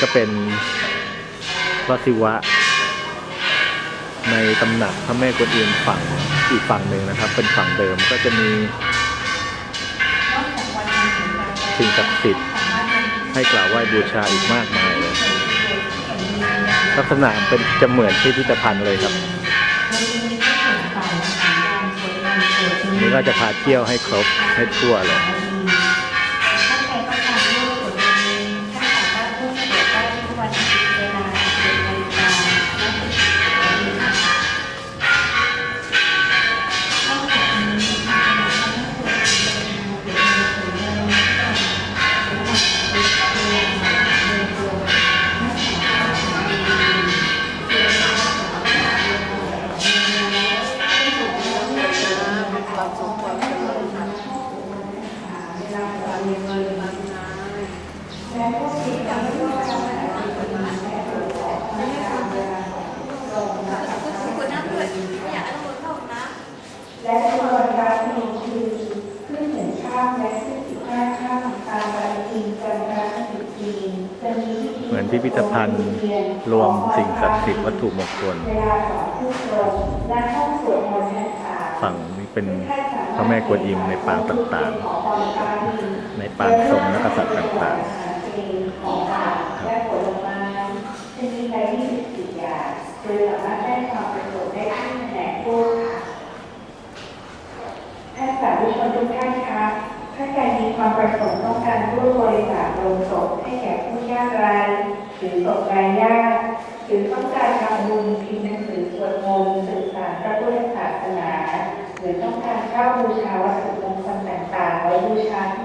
ก็เป็นพระศิวะ ในตำหนักพระแม่กวนอิมฝั่งอีกฝั่งหนึ่งนะครับ เป็นฝั่งเดิมก็จะมีสิ่งศักดิ์สิทธิ์ให้กราบไหว้บูชาอีกมากมายเลย ลักษณะเป็นจะเหมือนพิพิธภัณฑ์เลยครับนี่ก็จะพาเที่ยวให้ครบให้ทั่วเลย มีเงินมากมายคุณน้ำด้วยอยากให้ทุกคนเข้าน้ำและจำนวนการผลิตคือขึ้นหนึ่งข้ามและขึ้นสิบห้าข้ามตามปฏิทินจันทรคติจีนจะมีพิธีเหมือนพิพิธภัณฑ์รวมสิ่งศักดิ์สิทธิ์วัตถุมงคลเวลาสองทุ่มและห้องสวดมนต์ชั้นสามฝั่งนี้เป็นพระแม่กวนอิมในปางต่างๆ ปางทรงและกษัตริย์ต่างของฝากและผลไม้ชนิดละ24อย่างโดยสามารถได้ความประสงค์ได้ที่แผนกพูดค่ะท่านสาธุชนทุกท่านคะถ้าใครมีความประสงค์ต้องการร่วมบริจาคโลงศพให้แก่ผู้ยากไร้หรือศพรายญาติหรือต้องการทำบุญพิมพ์หนังสือสวดมนต์สื่อสารพระพุทธศาสนา หรือต้องการเช่าบูชาวัตถุมงคลต่างๆไว้บูชาถ